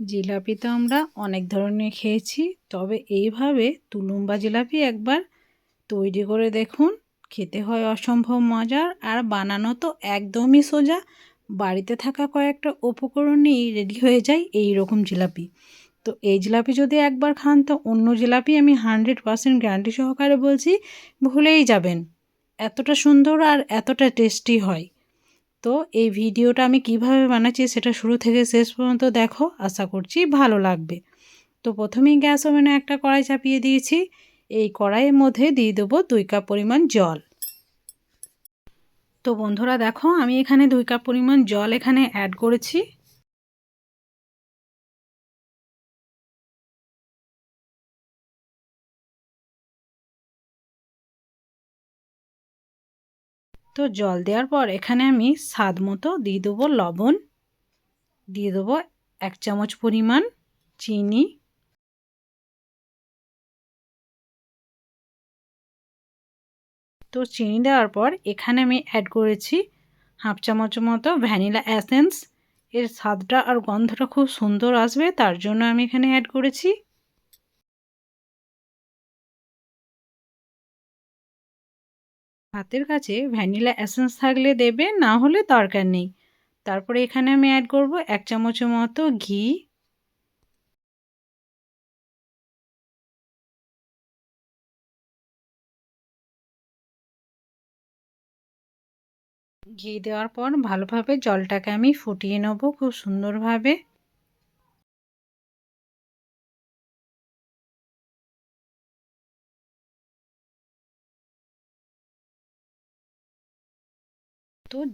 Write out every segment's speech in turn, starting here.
জিলাপি তো আমরা অনেক ধরনের খেয়েছি, তবে এইভাবে তুলুম্বা জিলাপি একবার তৈরি করে দেখুন, খেতে হয় অসম্ভব মজার আর বানানো তো একদমই সোজা। বাড়িতে থাকা কয়েকটা উপকরণ নিয়েই রেডি হয়ে যায় এই রকম জিলাপি। তো এই জিলাপি যদি একবার খান, তো অন্য জিলাপি আমি হানড্রেড পারসেন্ট গ্যারান্টি সহকারে বলছি, ভুলেই যাবেন। এতটা সুন্দর আর এতটা টেস্টি হয়। তো এই ভিডিওটা আমি কীভাবে বানাচ্ছি সেটা শুরু থেকে শেষ পর্যন্ত দেখো, আশা করছি ভালো লাগবে। তো প্রথমেই গ্যাস ওভেনে একটা কড়াই চাপিয়ে দিয়েছি। এই কড়াইয়ের মধ্যে দিয়ে দেবো দুই কাপ পরিমাণ জল। তো বন্ধুরা দেখো, আমি এখানে দুই কাপ পরিমাণ জল এখানে অ্যাড করেছি। তো জল দেওয়ার পর এখানে আমি স্বাদ মতো দিয়ে দেবো লবণ। দিয়ে দেবো এক চামচ পরিমাণ চিনি। তো চিনি দেওয়ার পর এখানে আমি অ্যাড করেছি হাফ চামচ মতো ভ্যানিলা অ্যাসেন্স এর স্বাদটা আর গন্ধটা খুব সুন্দর আসবে, তার জন্য আমি এখানে অ্যাড করেছি হাতের কাছে ভ্যানিলা অ্যাসেন্স থাকলে দেবে, না হলে দরকার নেই। তারপরে এখানে আমি অ্যাড করব এক চামচের মতো ঘি। ঘি দেওয়ার পর ভালোভাবে জলটাকে আমি ফুটিয়ে নেব খুব সুন্দরভাবে।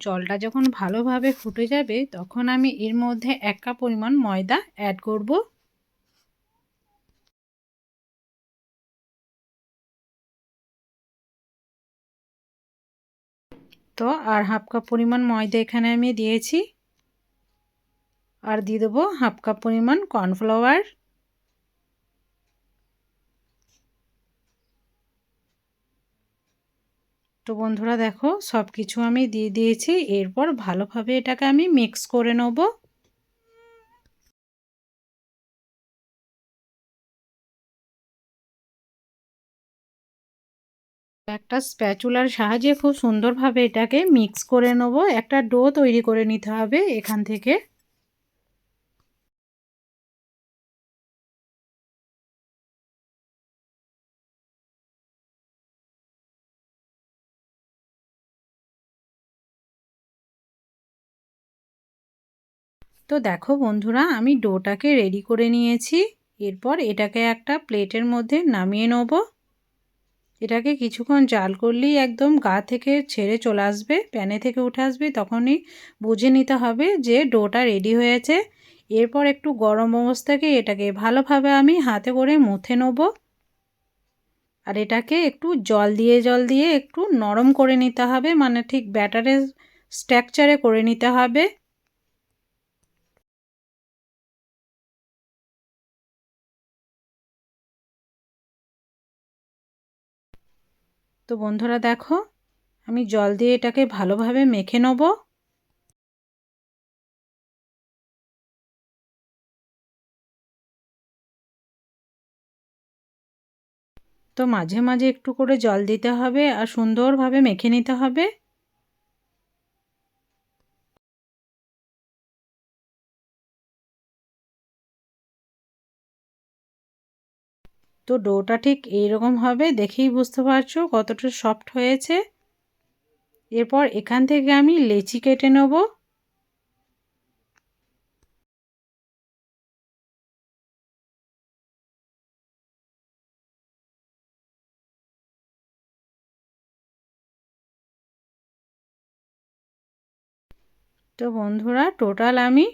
জলটা যখন ভালোভাবে ফুটে যাবে, তখন আমি এর মধ্যে এক কাপ পরিমাণ ময়দা অ্যাড করব। তো আর হাফ কাপ পরিমাণ ময়দা এখানে আমি দিয়েছি। আর দিয়ে দেবো হাফ কাপ পরিমাণ কর্নফ্লাওয়ার। তো বন্ধুরা দেখো সব কিছু আমি দিয়ে দিয়েছি। এরপর ভালোভাবে এটাকে আমি মিক্স করে নেব। একটা স্প্যাচুলার সাহায্যে খুব সুন্দরভাবে এটাকে মিক্স করে নেব। একটা ডো তৈরি করে নিতে হবে এখান থেকে। তো দেখো বন্ধুরা, আমি ডোটাকে রেডি করে নিয়েছি। এরপর এটাকে একটা প্লেটের মধ্যে নামিয়ে নেব। এটাকে কিছুক্ষণ জাল করলেই একদম গা থেকে ছেড়ে চলে আসবে, প্যানে থেকে উঠে আসবে, তখনই বুঝে নিতে হবে যে ডোটা রেডি হয়েছে। এরপর একটু গরম অবস্থাকে এটাকে ভালোভাবে আমি হাতে করে মুথে নেব। আর এটাকে একটু জল দিয়ে জল দিয়ে একটু নরম করে নিতে হবে মানে ঠিক ব্যাটারের স্ট্রাকচারে করে নিতে হবে। তো বন্ধুরা দেখো, আমি জল দিয়ে এটাকে ভালোভাবে মেখে নেব। তো মাঝে মাঝে একটু করে জল দিতে হবে আর সুন্দরভাবে মেখে নিতে হবে। তো ডোটা ঠিক এইরকম হবে, দেখেই বুঝতে পারছ কতটা সফট হয়েছে। এরপর এখান থেকে আমি লেচি কেটে নেব। তো বন্ধুরা, টোটাল আমি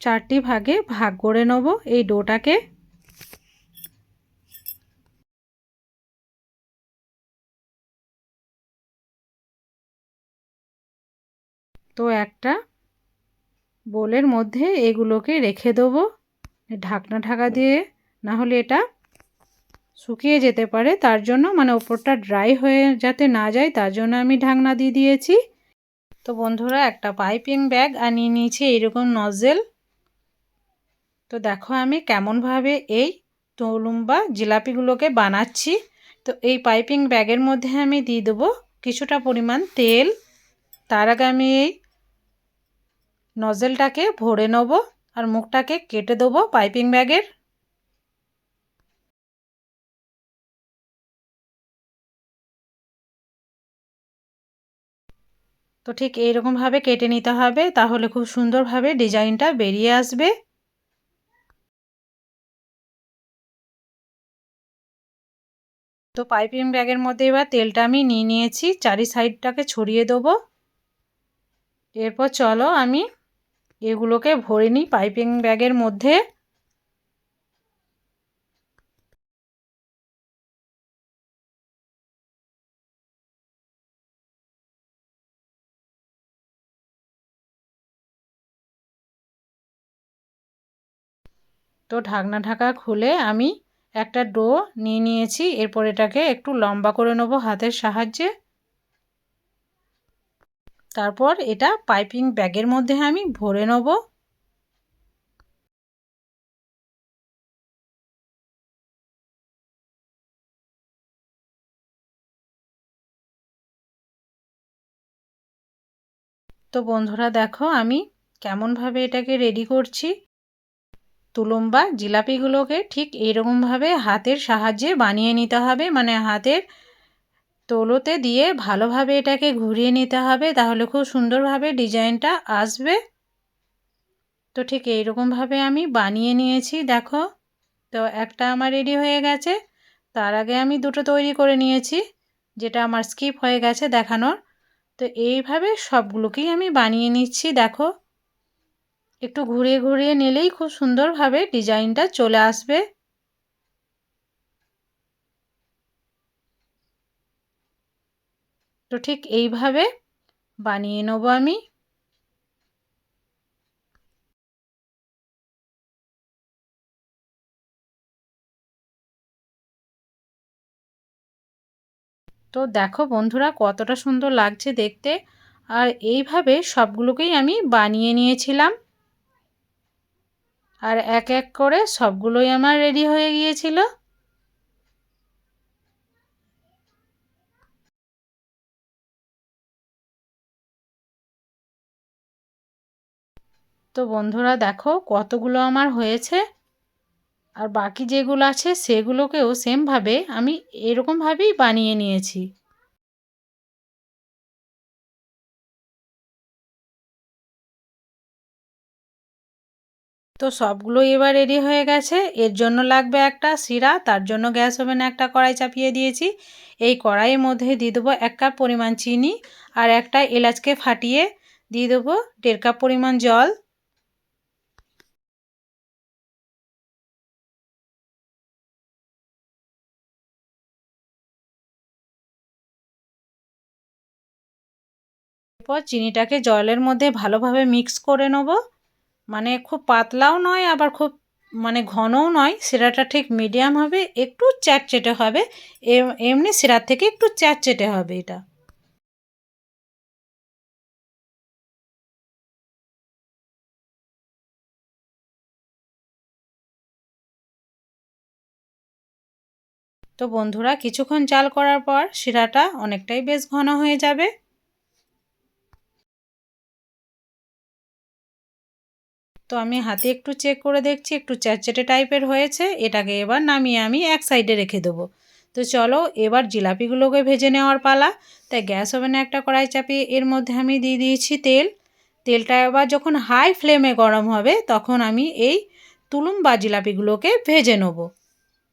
চারটি ভাগে ভাগ করে নেব এই ডোটাকে। তো একটা বোলের মধ্যে এগুলোকে রেখে দেবো। ঢাকনা ঢাকা দিয়ে না হলে এটা শুকিয়ে যেতে পারে। তার জন্য মানে ওপরটা ড্রাই হয়ে যাতে না যায় তার জন্য আমি ঢাকনা দিয়ে দিয়েছি। তো বন্ধুরা একটা পাইপিং ব্যাগ আনিয়ে নিয়েছি এইরকম নজেল। তো দেখো আমি কেমনভাবে এই তলুম্বা জিলাপিগুলোকে বানাচ্ছি। তো এই পাইপিং ব্যাগের মধ্যে আমি দিয়ে দেবো কিছুটা পরিমাণ তেল। তার আগে আমি এই নজেলটাকে ভরে নেব আর মুখটাকে কেটে দেবো পাইপিং ব্যাগের। তো ঠিক এইরকমভাবে কেটে নিতে হবে, তাহলে খুব সুন্দরভাবে ডিজাইনটা বেরিয়ে আসবে। তো পাইপিং ব্যাগের মধ্যে এবার তেলটা আমি নিয়ে নিয়েছি, চারি সাইডটাকে ছড়িয়ে দেবো। এরপর চলো আমি এগুলোকে ভরে নিই পাইপিং ব্যাগের মধ্যে। তো ঢাকনা ঢাকা খুলে আমি একটা ডো নিয়ে নিয়েছি। এরপর এটাকে একটু লম্বা করে নেব হাতের সাহায্যে। তারপর এটা পাইপিং ব্যাগের মধ্যে আমি ভরে নেব। তো বন্ধুরা দেখো, আমি কেমনভাবে এটাকে রেডি করছি। তুলুম্বা জিলাপিগুলোকে ঠিক এইরকমভাবে হাতের সাহায্যে বানিয়ে নিতে হবে। মানে হাতের তোলোতে দিয়ে ভালোভাবে এটাকে ঘুরিয়ে নিতে হবে, তাহলে খুব সুন্দরভাবে ডিজাইনটা আসবে। তো ঠিক এইরকমভাবে আমি বানিয়ে নিয়েছি, দেখো। তো একটা আমার রেডি হয়ে গেছে, তার আগে আমি দুটো তৈরি করে নিয়েছি, যেটা আমার স্কিপ হয়ে গেছে দেখানোর। তো এইভাবে সবগুলোকেই আমি বানিয়ে নিচ্ছি, দেখো। একটু ঘুরিয়ে ঘুরিয়ে নিলেই খুব সুন্দরভাবে ডিজাইনটা চলে আসবে। তো ঠিক এইভাবে বানিয়ে নেব আমি। তো দেখো বন্ধুরা কতটা সুন্দর লাগছে দেখতে। আর এইভাবে সবগুলোকেই আমি বানিয়ে নিয়েছিলাম। আর এক এক করে সবগুলোই আমার রেডি হয়ে গিয়েছিল। তো বন্ধুরা দেখো কতগুলো আমার হয়েছে। আর বাকি যেগুলো আছে সেগুলোকেও সেমভাবে আমি এরকমভাবেই বানিয়ে নিয়েছি। তো সবগুলো এবার রেডি হয়ে গেছে। এর জন্য লাগবে একটা শিরা, তার জন্য গ্যাস ওভেনে একটা কড়াই চাপিয়ে দিয়েছি। এই কড়াইয়ের মধ্যে দিয়ে দেবো এক কাপ পরিমাণ চিনি আর একটা এলাচকে ফাটিয়ে দিয়ে দেবো দেড় কাপ পরিমাণ জল। এরপর চিনিটাকে জলের মধ্যে ভালোভাবে মিক্স করে নেব। মানে খুব পাতলাও নয়, আবার খুব মানে ঘনও নয়, শিরাটা ঠিক মিডিয়াম হবে, একটু চ্যাটচেটে হবে। এমনি শিরার থেকে একটু চ্যাটচেটে হবে এটা। তো বন্ধুরা, কিছুক্ষণ জাল করার পর শিরাটা অনেকটাই বেশ ঘন হয়ে যাবে। তো আমি হাতে একটু চেক করে দেখছি, একটু চ্যাটচেটে টাইপের হয়েছে, এটাকে এবার নামিয়ে আমি এক সাইডে রেখে দেবো। তো চলো, এবার জিলাপিগুলোকে ভেজে নেওয়ার পালা। তাই গ্যাস ওভেনে একটা কড়াই চাপিয়ে এর মধ্যে আমি দিয়ে দিয়েছি তেল। তেলটা এবার যখন হাই ফ্লেমে গরম হবে, তখন আমি এই তুলুম বা জিলাপিগুলোকে ভেজে নেব।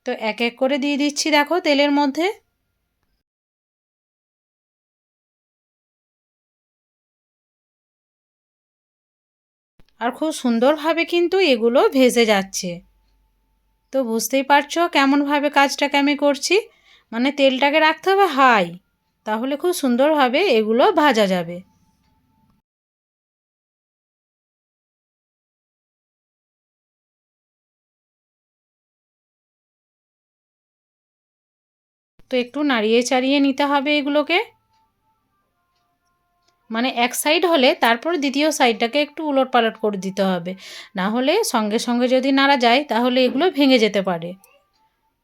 তো এক এক করে দিয়ে দিচ্ছি, দেখো তেলের মধ্যে। আর খুব সুন্দরভাবে কিন্তু এগুলো ভেসে যাচ্ছে। তো বুঝতেই পারছ কেমনভাবে কাজটাকে আমি করছি? মানে তেলটাকে রাখতে হবে হাই, তাহলে খুব সুন্দরভাবে এগুলো ভাজা যাবে। তো একটু নাড়িয়ে চাড়িয়ে নিতে হবে এগুলোকে। মানে এক সাইড হলে তারপর দ্বিতীয় সাইডটাকে একটু উলট পালট করে দিতে হবে। না হলে সঙ্গে সঙ্গে যদি নাড়া যায়, তাহলে এগুলো ভেঙে যেতে পারে।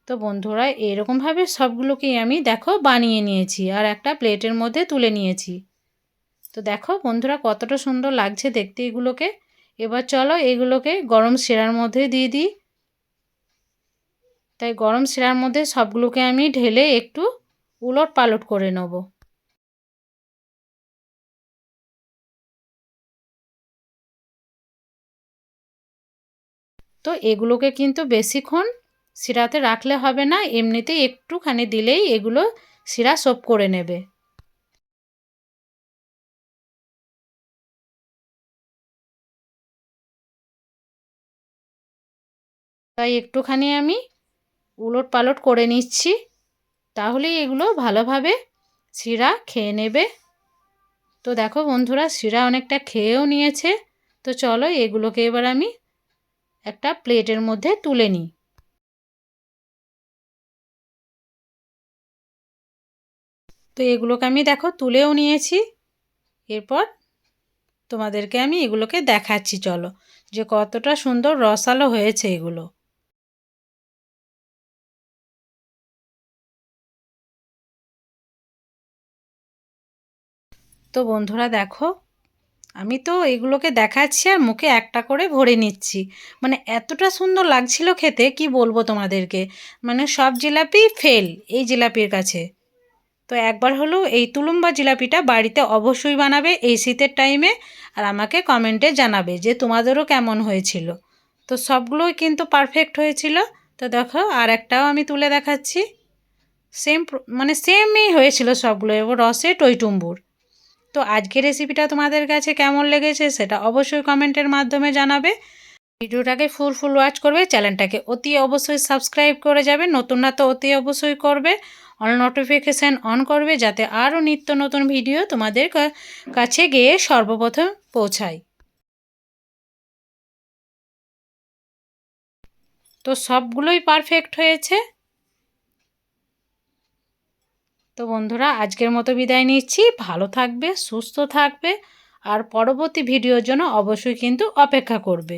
তো বন্ধুরা, এরকমভাবে সবগুলোকেই আমি দেখো বানিয়ে নিয়েছি আর একটা প্লেটের মধ্যে তুলে নিয়েছি। তো দেখো বন্ধুরা, কতটা সুন্দর লাগছে দেখতে এগুলোকে। এবার চলো এগুলোকে গরম শিরার মধ্যে দিয়ে দিই। তাই গরম শিরার মধ্যে সবগুলোকে আমি ঢেলে একটু উলট পালট করে নেব। তো এগুলোকে কিন্তু বেশিক্ষণ শিরাতে রাখলে হবে না এমনিতেই একটুখানি দিলেই এগুলো শিরা সোপ করে নেবে। তাই একটুখানি আমি উলট পালট করে নিচ্ছি, তাহলেই এগুলো ভালোভাবে শিরা খেয়ে নেবে। তো দেখো বন্ধুরা, শিরা অনেকটা খেয়েও নিয়েছে। তো চলো এগুলোকে এবার আমি একটা প্লেটের মধ্যে তুলে নিই। তো এগুলোকে আমি দেখো তুলেও নিয়েছি। এরপর তোমাদেরকে আমি এগুলোকে দেখাচ্ছি, চলো। যে কতটা সুন্দর রসালো হয়েছে এগুলো। তো বন্ধুরা দেখো আমি তো এগুলোকে দেখাচ্ছি আর মুখে একটা করে ভরে নিচ্ছি। মানে এতটা সুন্দর লাগছিল খেতে, কি বলব তোমাদেরকে? মানে সব জিলাপি ফেল এই জিলাপির কাছে। তো একবার হলো এই তুলুম্বা জিলাপিটা বাড়িতে অবশ্যই বানাবে এই শীতের টাইমে আর আমাকে কমেন্টে জানাবে যে তোমাদেরও কেমন হয়েছিল। তো সবগুলোই কিন্তু পারফেক্ট হয়েছিল। তো দেখো আর একটাও আমি তুলে দেখাচ্ছি। সেম মানে সেমই হয়েছিল সবগুলো, এবার রসে টইটুম্বুর। তো আজকের রেসিপিটা তোমাদের কাছে কেমন লেগেছে সেটা অবশ্যই কমেন্টের মাধ্যমে জানাবে। ভিডিওটাকে ফুল ফুল ওয়াচ করবে চ্যানেলটাকে অতি অবশ্যই সাবস্ক্রাইব করে যাবে, নতুন না তো অতি অবশ্যই করবে। অল নোটিফিকেশান অন করবে যাতে আরও নিত্য নতুন ভিডিও তোমাদের কাছে গিয়ে সর্বপ্রথম পৌঁছায়। তো সবগুলোই পারফেক্ট হয়েছে। তো বন্ধুরা, আজকের মতো বিদায় নিচ্ছি। ভালো থাকবে, সুস্থ থাকবে, আর পরবর্তী ভিডিওর জন্য অবশ্যই কিন্তু অপেক্ষা করবে।